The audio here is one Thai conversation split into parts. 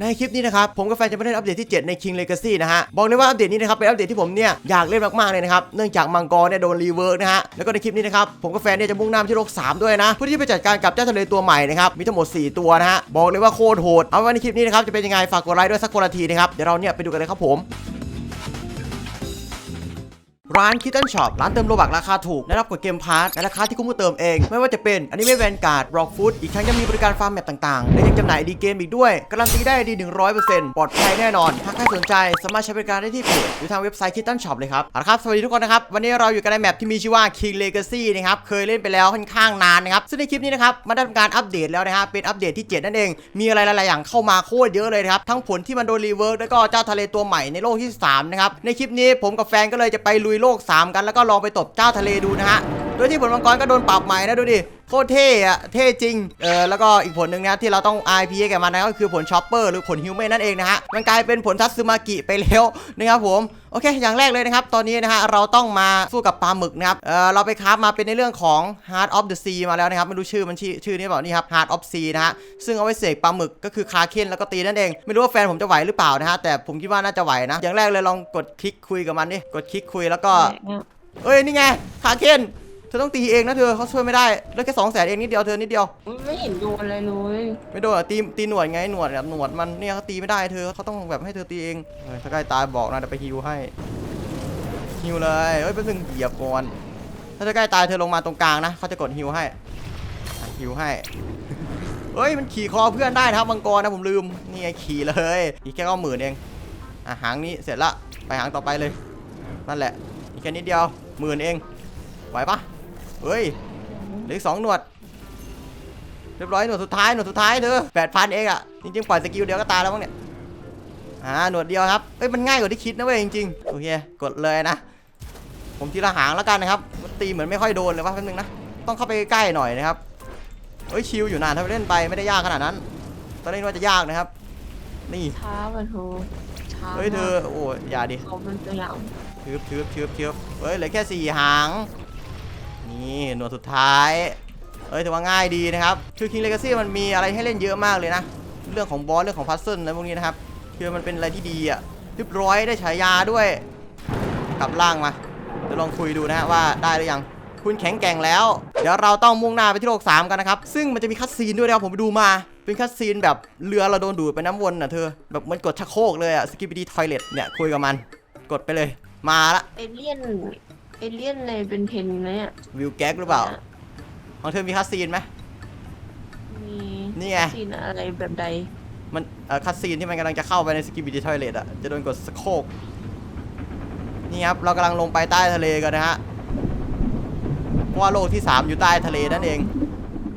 ในคลิปนี้นะครับผมกับแฟนจะมาเล่นอัปเดตที่ 7 ใน King Legacy นะฮะบอกเลยว่าอัปเดตนี้นะครับเป็นอัปเดตที่ผมเนี่ยอยากเล่นมากๆเลยนะครับเนื่องจากมังกรเนี่ยโดนรีเวิร์กนะฮะแล้วก็ในคลิปนี้นะครับผมกับแฟนเนี่ยจะมุ่งหน้าไปที่โลก 3 ด้วยนะเพื่อที่จะไปจัดการกับเจ้าทะเลตัวใหม่นะครับมีทั้งหมด 4 ตัวนะฮะบอกเลยว่าโคตรโหดเอาไว้ในคลิปนี้นะครับจะเป็นยังไงฝากกดไลค์ด้วยสักคนละทีนะครับเดี๋ยวเราเนี่ยไปดูกันเลยครับผม ร้าน Kitten Shop ร้านเติมโลบักราคาถูกได้รับกดเกมพาร์ทในราคาที่คุ้มกว่าเติมเอง ไม่ว่าจะเป็นอันิเมะแวนการ์ดร็อกฟูดอีกทั้งยังมีบริการฟาร์มแมปต่างๆ และยังจำหน่ายดีเกมอีกด้วย การันตีได้ดี100%ปลอดภัยแน่นอนถ้าใครสนใจสามารถใช้บริการได้ที่เพจหรือทางเว็บไซต์ Kitten Shop เลยครับเอาละครับสวัสดีทุกคนนะครับวันนี้เราอยู่กันในแมปที่มีชื่อว่า King Legacy นะครับเคยเล่นไปแล้วค่อนข้างนานนะครับซึ่งในคลิปนี้นะครับมาได้ทำการอัปเดตแล้วนะครับเป็นอัปเดตที่ 7 นั่นเอง มีอะไรหลายๆอย่างเข้ามาโคตรเยอะเลยครับทั้งผลที่มันโดนรีเวิร์กแล้วก็เจ้าทะเลตัวใหม่ในโลกที่3นะครับในคลิปนี้ผมกับแฟนก็เลยจะไปลุยโลก 3 กันแล้วก็ลองไปตบเจ้าทะเลดูนะฮะ ดยที่ผลมังกรก็โดนปรับใหม่นะดูดิโคตรเท่อะเท่จริงเออแล้วก็อีกผลหนึ่งนะที่เราต้อง RP ให้แกบมันนะก็คือผลชอปเปอร์หรือผลฮิวแมนนั่นเองนะฮะมันกลายเป็นผลทัตสึมากิไปแล้วนะครับผมโอเค อย่างแรกเลยนะครับ ตอนนี้นะฮะเราต้องมาสู้กับปลาหมึกนะครับเออเราไปคราฟมาเป็นในเรื่องของ Heart of the Sea มาแล้วนะครับไม่รู้ชื่อมันชื่อชื่อนี้เปล่านี่ครับ Heart of Sea นะฮะซึ่งเอาไว้เสกปลาหมึกก็คือคาเคนแล้วก็ตีนั่นเอง ไม่รู้ว่าแฟนผมจะไหวหรือเปล่านะฮะแต่ผมคิดว่าน่าจะไหวนะ อย่างแรกเลยลองกดคลิกคุยกับมันดิกดคลิกคุยแล้วก็เอ้ยนี่ไงคาเคนเธอต้องตีเองนะเธอเขาช่วยไม่ได้แล้วแค่สองแสนเองนิดเดียวเธอนิดเดียว ไม่เห็นโดนอะไรเลยไม่โดนอะตีตีหนวดไงหนวดแบบหนวดมันเนี่ยเขาตีไม่ได้เธอเขาต้องแบบให้เธอตีเองเฮ้ยถ้าใกล้ตายบอกนะเดี๋ยวไปฮิวให้ฮิวเลยเอ้ยเป็นซึ่งเหยียบก่อนถ้าจะใกล้ตายเธอลงมาตรงกลางนะเขาจะกดฮิวให้อะฮิวให้เฮ้ยมันขี่คอเพื่อนได้นะครับมังกรนะผมลืมนี่ไงขี่เลยอีกแค่ก็หมื่นเองอะหางนี้เสร็จละไปหางต่อไปเลย นั่นแหละอีกแค่นิดเดียวหมื่นเองไหวปะ เฮ้ยเหลืออกสองหนวด เรียบร้อยหนวดสุดท้ายหนวดสุดท้ายเธอแปดพันเองอะจริงๆ ปล่อยสกิลเดียวก็ตายแล้วมั้งเนี่ยอ่าหนวดเดียวครับเอ้ยมันง่ายกว่าที่คิดนะเว้ยจริงๆ โอเค กดเลยนะ ผมทีละหางแล้วกันนะครับมันตีเหมือนไม่ค่อยโดนเลยว่าแป๊บนึงนะ ต้องเข้าไปใกล้หน่อยนะครับเอ้ยชิลอยู่นานถ้าไปเล่นไปไม่ได้ยากขนาดนั้น ตอนแรกนึกว่าจะยากนะครับ นี่ช้าปะเธอช้าเฮ้ยเธอโอ้ยอย่าดิเขาเป็นตัวอย่างชืบชืบชืบชืบเฮ้ยเหลือแค่สี่หาง นี่หนวดสุดท้ายเอ้ยถือว่าง่ายดีนะครับคือ King Legacy มันมีอะไรให้เล่นเยอะมากเลยนะ เรื่องของบอสเรื่องของพัซเซิลอะไรพวกนี้นะครับคือมันเป็นอะไรที่ดีอะเรียบร้อยได้ฉายาด้วย กลับล่างมาเดี๋ยวลองคุยดูนะฮะว่าได้หรือยังคุณแข็งแกร่งแล้ว เดี๋ยวเราต้องมุ่งหน้าไปที่โลก 3 กันนะครับ ซึ่งมันจะมีคัดซีนด้วยนะครับผมไปดูมา เป็นคัดซีนแบบเรือเราโดนดูดไปน้ำวนน่ะเธอ แบบมันกดชักโครกเลยอะสกิปปี้ทอยเลทเนี่ยคุยกับมัน กดไปเลย มาละเอเลี่ยน เอเลี่ยนเลยเป็นเพนไหมอะวิวแก๊กหรือเปล่า ของเธอมีคัดซีนไหม มีนี่ไง ซีนอะไรแบบใด มันเอ่อคัดซีนที่มันกำลังจะเข้าไปในสกิปปี้ทอยเลทอะจะโดนกดสะโครกนี่ครับ เรากำลังลงไปใต้ทะเลกันนะฮะ เพราะว่าโลกที่ 3 อยู่ใต้ทะเลนั่นเอง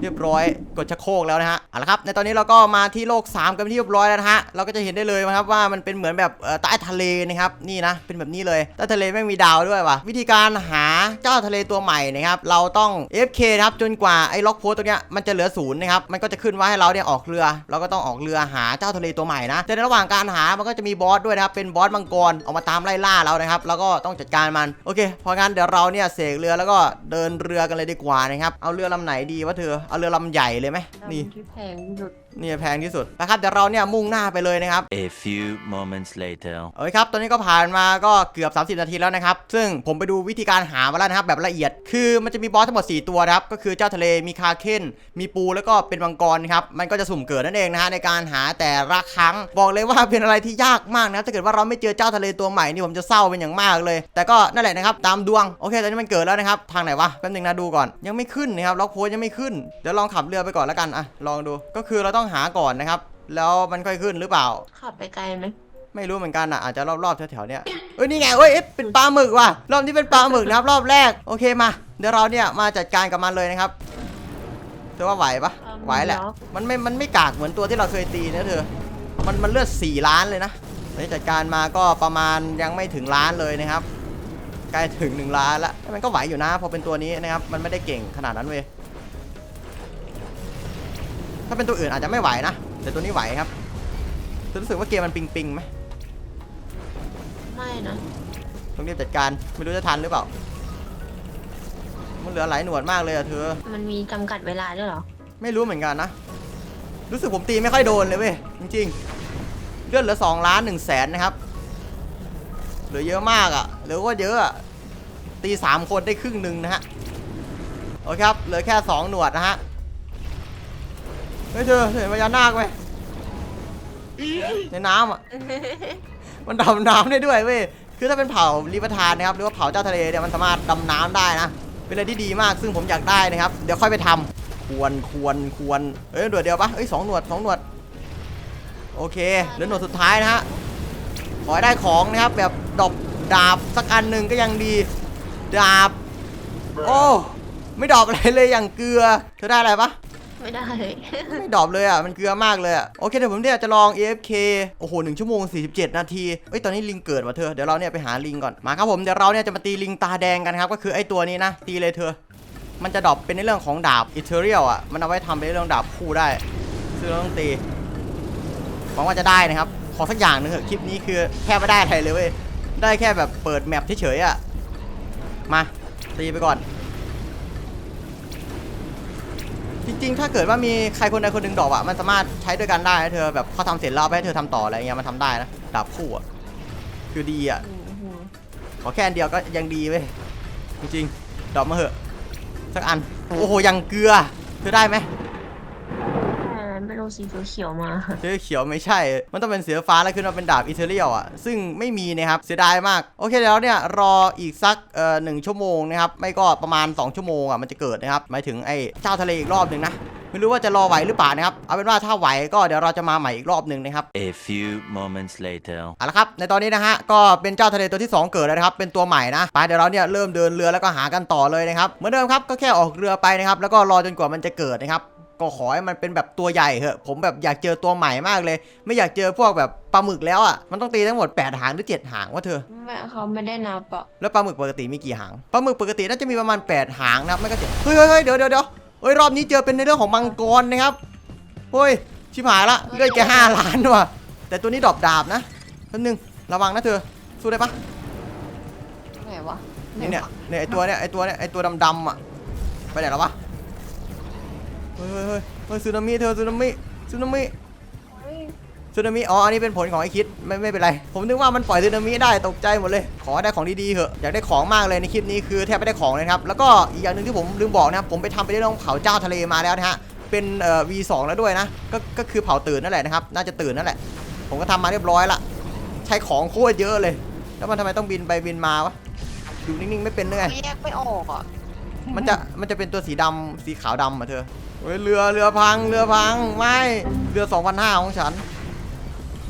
เรียบร้อยกดชักโครกแล้วนะฮะ เอาละครับในตอนนี้เราก็มาที่โลก 3 กันที่เรียบร้อยแล้วนะฮะเราก็จะเห็นได้เลยนะครับว่ามันเป็นเหมือนแบบใต้ทะเลนะครับนี่นะเป็นแบบนี้เลยใต้ทะเลไม่มีดาวด้วยว่ะวิธีการหาเจ้าทะเลตัวใหม่นะครับเราต้อง FK นะครับจนกว่าไอ้ล็อกโพสต์ตัวเนี้ยมันจะเหลือศูนย์นะครับมันก็จะขึ้นว่าให้เราเนี่ยออกเรือ เราก็ต้องออกเรือหาเจ้าทะเลตัวใหม่นะแต่ในระหว่างการหามันก็จะมีบอสด้วยนะครับเป็นบอสมังกรออกมาตามไล่ล่าเรานะครับแล้วก็ต้องจัดการมันโอเคพราะงั้นเดี๋ยวเราเนี่ยเสกเรือแล้วก็เดินเรือกันเลยดีกว่านะครับเอาเรือลำไหนดีวะเธอเอาเรือลำใหญ่เลยไหมนี่ลำที่แพงที่สุด นี่แพงที่สุดนะครับเดี๋ยวเราเนี่ยมุ่งหน้าไปเลยนะครับ A few moments later. โอเคครับตอนนี้ก็ผ่านมาก็เกือบ 30 นาทีแล้วนะครับ ซึ่งผมไปดูวิธีการหามาแล้วนะครับแบบละเอียด คือมันจะมีบอสทั้งหมด 4 ตัวนะครับ ก็คือเจ้าทะเล มีคาเคนมีปู แล้วก็เป็นมังกรนะครับ มันก็จะสุ่มเกิดนั่นเองนะฮะในการหาแต่ละครั้ง บอกเลยว่าเป็นอะไรที่ยากมากนะถ้าเกิดว่าเราไม่เจอเจ้าทะเลตัวใหม่นี่ผมจะเศร้าเป็นอย่างมากเลย แต่ก็นั่นแหละนะครับตามดวง โอเค ตอนนี้มันเกิดแล้วนะครับ ทางไหนวะแป๊บนึงนะดูก่อน ยังไม่ขึ้นนะครับล็อกโพสต์ยังไม่ขึ้น เดี๋ยวลองขับเรือไปก่อนแล้วกัน อะ ลองดู ก็คือเราต้องหาก่อนนะครับ แล้วมันค่อยขึ้นหรือเปล่า ขับไปไกลไหมไม่รู้เหมือนกันอะอาจจะรอบๆแถวๆเนี้ยเอ้ยนี่ไงเอ้ยเอ๊ะเป็นปลาหมึกว่ะรอบนี้เป็นปลาหมึกนะครับรอบแรกโอเคมาเดี๋ยวเราเนี่ยมาจัดการกับมันเลยนะครับเธอว่าไหวปะไหวแหละมันไม่ มันไม่กากเหมือนตัวที่เราเคยตีนะเธอ มันมันเลือด4ล้านเลยนะตอนนี้จัดการมาก็ประมาณยังไม่ถึงล้านเลยนะครับ ใกล้ถึง 1 ล้านละแต่มันก็ไหวอยู่นะพอเป็นตัวนี้นะครับ มันไม่ได้เก่งขนาดนั้นเว้ย ถ้าเป็นตัวอื่นอาจจะไม่ไหวนะ แต่ตัวนี้ไหวครับเธอรู้สึกว่าเกมมันปิงปิงๆไหมไม่นะต้องรีบจัดการไม่รู้จะทันหรือเปล่า มันเหลือหลายหนวดมากเลยอะเธอ มันมีจำกัดเวลาด้วยเหรอ ไม่รู้เหมือนกันนะ รู้สึกผมตีไม่ค่อยโดนเลยเว้ยจริงลือดเหลือ2ล้าน1แสนนะครับ เหลือเยอะมากอะ่ะเหลือว่าเยอะอะตี3คนได้ครึ่งหนึ่งนะฮะ โอเคครับ เหลือแค่2หนวดนะฮะ เฮ้ยเธอเธอเห็นพญานาคไหมในน้ำอะ มันดำน้ำได้ด้วยเว้ย คือถ้าเป็นเผ่าลิปทานนะครับ หรือว่าเผ่าเจ้าทะเลเนี่ยมันสามารถดำน้ำได้นะ เป็นอะไรที่ดีมาก ซึ่งผมอยากได้นะครับ เดี๋ยวค่อยไปทำควร ควร ควร เอ้ยหนวดเดียวปะเอ้ยสองหนวดสองหนวด โอเค เหลือหนวดสุดท้ายนะฮะ ขอให้ได้ของนะครับ แบบดอกดาบสักอันหนึ่งก็ยังดี ดาบ โอ้ ไม่ดรอบอะไรเลยอย่างเกลือ เธอได้อะไรปะ ไม่ได้ ไม่ดรอปเลยอะ มันเกลือมากเลยอะ โอเคเดี๋ยวผมเนี่ยจะลอง AFK โอ้โห1ชั่วโมง 47 นาทีเอ้ย ตอนนี้ลิงเกิดว่ะเธอ เดี๋ยวเราเนี่ยไปหาลิงก่อน มาครับผม เดี๋ยวเราเนี่ยจะมาตีลิงตาแดงกันครับ ก็คือไอ้ตัวนี้นะ ตีเลยเธอ มันจะดรอปเป็นในเรื่องของดาบอิเทเรียลอะ มันเอาไว้ทำเป็นเรื่องดาบคู่ได้ ซึ่งเราต้องตี หวังว่าจะได้นะครับ ขอสักอย่างหนึงเถอะคลิปนี้คือแค่ไม่ได้อะไรเลยเว้ย ได้แค่แบบเปิดแมปเฉยๆอะ มาตีไปก่อน จริงๆ ถ้าเกิดว่ามีใครคนใดคนหนึ่งดอกอะมันสามารถใช้ด้วยกันได้นะเธอแบบเขาทำเสร็จแล้วเอาไปให้เธอทำต่ออะไรเงี้ยมันทำได้นะดาบคู่อะคือดีอะอืมอืมขอแค่อันเดียวก็ยังดีเว้ยจริงๆดอกมาเหอะสักอันโอ้โหยังเกลือเธอได้ไหม แต่ไม่รู้สีเขียวๆมาเธอเขียวไม่ใช่ มันต้องเป็นเสือฟ้าแล้วขึ้นมาเป็นดาบอิเทเรียลอะซึ่งไม่มีนะครับ เสียดายมาก โอเคเดี๋ยวเนี่ยรออีกสักเอ่อหนึ่งชั่วโมงนะครับ ไม่ก็ประมาณ 2 ชั่วโมงอะมันจะเกิดนะครับ หมายถึงไอ้เจ้าทะเลอีกรอบหนึ่งนะ ไม่รู้ว่าจะรอไหวหรือเปล่านะครับ เอาเป็นว่าถ้าไหวก็เดี๋ยวเราจะมาใหม่อีกรอบหนึ่งนะครับ A few moments later. เอาละครับ ในตอนนี้นะฮะ ก็เป็นเจ้าทะเลตัวที่ 2 เกิดแล้วนะครับ เป็นตัวใหม่นะ ไปเดี๋ยวเราเนี่ยเริ่มเดินเรือแล้วก็หากันต่อเลยนะครับ เหมือนเดิมครับ ก็แค่ออกเรือไปนะครับ แล้วก็รอจนกว่ามันจะเกิดนะครับ ก็ขอให้มันเป็นแบบตัวใหญ่เหอะผมแบบอยากเจอตัวใหม่มากเลย ไม่อยากเจอพวกแบบปลาหมึกแล้วอะมันต้องตีทั้งหมด 8 หางหรือ 7 หางวะเธอแม่เขาไม่ได้นับอะแล้วปลาหมึกปกติมีกี่หางปลาหมึกปกติน่าจะมีประมาณ 8 หางนะครับไม่ก็เจ็ดเฮ้ยเฮ้ยเฮ้ยเดี๋ยวเดี๋ยวเดี๋ยวเฮ้ยรอบนี้เจอเป็นในเรื่องของมังกรนะครับเฮ้ยชิบหายละเลือดแกห้าล้านว่ะแต่ตัวนี้ดรอปดาบนะแป๊บนึงระวังนะเธอสู้ได้ปะไหนวะเนี่ยเนี่ยเนี่ยไอตัวเนี่ยไอตัวเนี่ยไอตัวดำๆอะไปไหนแล้ววะ เฮ้ยเฮ้ยเฮ้ยเฮ้ยสึนามิเธอสึนามิสึนามิเฮ้ยสึนามิอ๋ออันนี้เป็นผลของไอคิดไม่ไม่เป็นไร ผมนึกว่ามันปล่อยสึนามิได้ตกใจหมดเลย ขอให้ได้ของดีๆเถอะอยากได้ของมากเลยในคลิปนี้คือแทบไม่ได้ของเลยนะครับแล้วก็อีกอย่างหนึ่งที่ผมลืมบอกนะครับผมไปทำไปได้ลองเผาเจ้าทะเลมาแล้วนะฮะเป็นเอ่อ V2 แล้วด้วยนะก็ก็คือเผาตื่นนั่นแหละนะครับน่าจะตื่นนั่นแหละ ผมก็ทำมาเรียบร้อยละใช้ของโคตรเยอะเลย แล้วมันทำไมต้องบินไปบินมาวะอยู่นิ่งๆไม่เป็นเลยแยกไม่ออกอะ มันจะมันจะเป็นตัวสีดำสีขาวดำอะเธอเฮ้ยเรือเรือพังเรือพังไม่เรือ2,500ของฉัน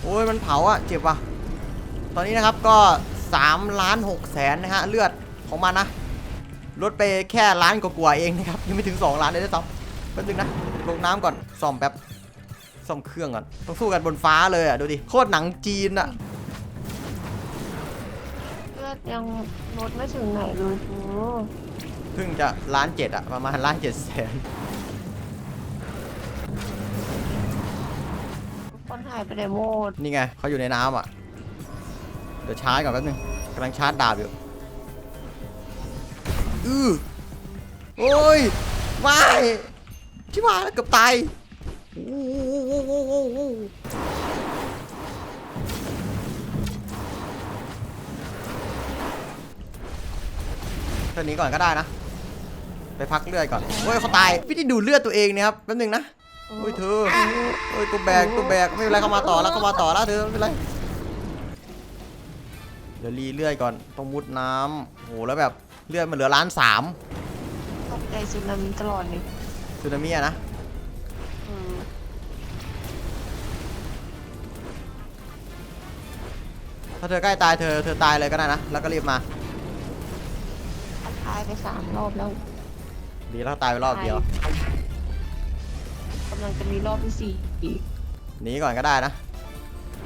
โอ้ยมันเผาอะเจ็บว่ะตอนนี้นะครับก็3ล้าน6แสนนะฮะเลือดของมันนะลดไปแค่ล้านกว่าๆเองนะครับยังไม่ถึง 2 ล้านเลยด้วยซ้ำแป๊บนึงนะลงน้ำก่อนซ่อมแป๊บซ่อมเครื่องก่อนต้องสู้กันบนฟ้าเลยอะดูดิโคตรหนังจีนอะเลือดยังลดไม่ถึงไหนเลยกู เพิ่งจะล้านเจ็ดอะประมาณล้านเจ็ดแสนคนหายไปไหนหมดนี่ไงเขาอยู่ในน้ำอะเดี๋ยวชาร์จก่อนแป๊บนึงกำลังชาร์จดาบอยู่อือโอ้ยไม่ชิบหายแล้วเกือบตายโอ้โหเท่านี้ก่อนก็ได้นะ ไปพักเลือดก่อนโอ้ยเขาตายพี่ที่ดูเลือดตัวเองเนี่ยครับแป๊บนึงนะโอ้ยเธอโอ้ยตัวแบกตัวแบกไม่เป็นไรเข้ามาต่อแล้วเข้ามาต่อแล้วเธอไม่เป็นไรเดี๋ยวรีเลือดก่อนต้องมุดน้ำโหแล้วแบบเลือดมันเหลือล้านสามตกใจสึนามิตลอดเลยสึนามิอะนะอืมถ้าเธอใกล้ตายเธอเธอตายเลยก็ได้นะแล้วก็รีบมาตายไปสามรอบแล้ว ดีแล้วตายไปรอบเดียวกำลังจะมีรอบที่สี่อีกหนีก่อนก็ได้นะ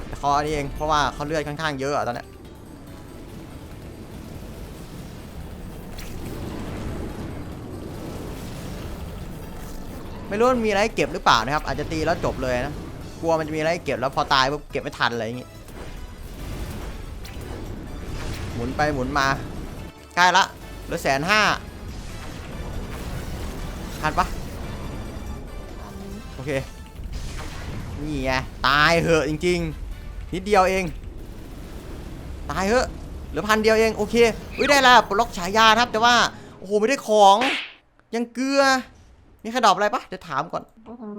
แต่เขาอันนี้เองเพราะว่าเขาเลือดค่อนข้างเยอะอะตอนเนี้ยไม่รู้มันมีอะไรให้เก็บหรือเปล่านะครับ อาจจะตีแล้วจบเลยนะกลัวมันจะมีอะไรให้เก็บแล้วพอตายปุ๊บเก็บไม่ทันอะไรอย่างงี้หมุนไปหมุนมาใกล้ละเหลือแสนห้า ทันปะอันโอเค นี่ไง ตายเหอะจริงนิดเดียวเอง ตายเถอะ เหลือพันเดียวเอง โอเคอุ้ยได้แล้วปลดล็อกฉายานะครับ แต่ว่า โอ้โห ไม่ได้ของ ยังเกลือ มีใครดรอปอะไรปะเดี๋ยวถามก่อน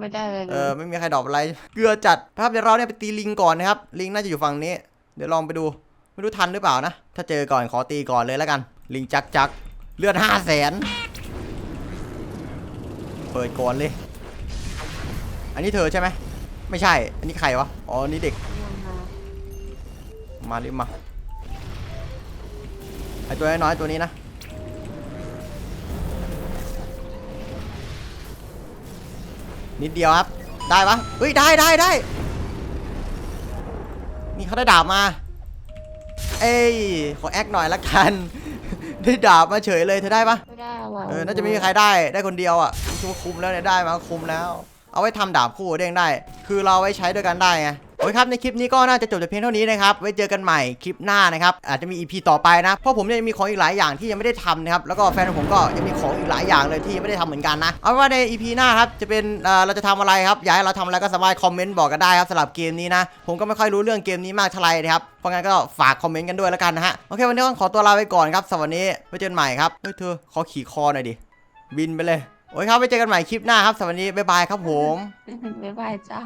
ไม่ได้เลย เออ ไม่มีใครดรอปอะไร เกลือจัดครับเดี๋ยวเราเนี่ยไปตีลิงก่อนนะครับ ลิงน่าจะอยู่ฝั่งนี้ เดี๋ยวลองไปดู ไม่รู้ทันหรือเปล่านะ ถ้าเจอก่อนขอตีก่อนเลยแล้วกัน ลิงจักจักเลือดห้าแสน เปิดก่อนเลย อันนี้เธอใช่ไหม ไม่ใช่ อันนี้ใครวะ อ๋ออันนี่เด็ก มารีบมา ไอตัวน้อยๆตัวนี้นะ นิดเดียวครับ ได้ปะเฮ้ย ได้ได้ได้นี่เขาได้ดาบมา เอ้ย ขอแอคหน่อยละกัน ได้ดาบมาเฉยเลยเธอได้ปะไม่ได้ว่ะ เออน่าจะไม่มีใครได้ได้คนเดียวอะชัวาคุ้มแล้วเนี่ยได้มาคุ้มแล้ว เอาไว้ทำดาบคู่เด้งได้ คือเราไว้ใช้ด้วยกันได้ไง โอเคครับในคลิปนี้ก็น่าจะจบแต่เพียงเท่านี้นะครับไว้เจอกันใหม่คลิปหน้านะครับอาจจะมี EP ต่อไปนะเพราะผมยังมีของอีกหลายอย่างที่ยังไม่ได้ทำนะครับแล้วก็แฟนของผมก็ยังมีของอีกหลายอย่างเลยที่ยังไม่ได้ทำเหมือนกันนะเอาว่าใน EP หน้าครับจะเป็นเราจะทำอะไรครับอยากให้เราทำอะไรก็สามารถคอมเมนต์บอกกันได้ครับสำหรับเกมนี้นะผมก็ไม่ค่อยรู้เรื่องเกมนี้มากเท่าไหร่นะครับเพราะงั้นก็ฝากคอมเมนต์กันด้วยแล้วกันนะฮะโอเควันนี้ต้องขอตัวลาไปก่อนครับสวัสดีไว้เจอกันใหม่ครับเฮ้ยเธอขอขี่คอหน่อยดิบินไปเลยโอ้ยครับไว้เจอกันใหม่คลิปหน้าครับสวัสดีบ๊ายบายครับผมบ๊ายบายจ้า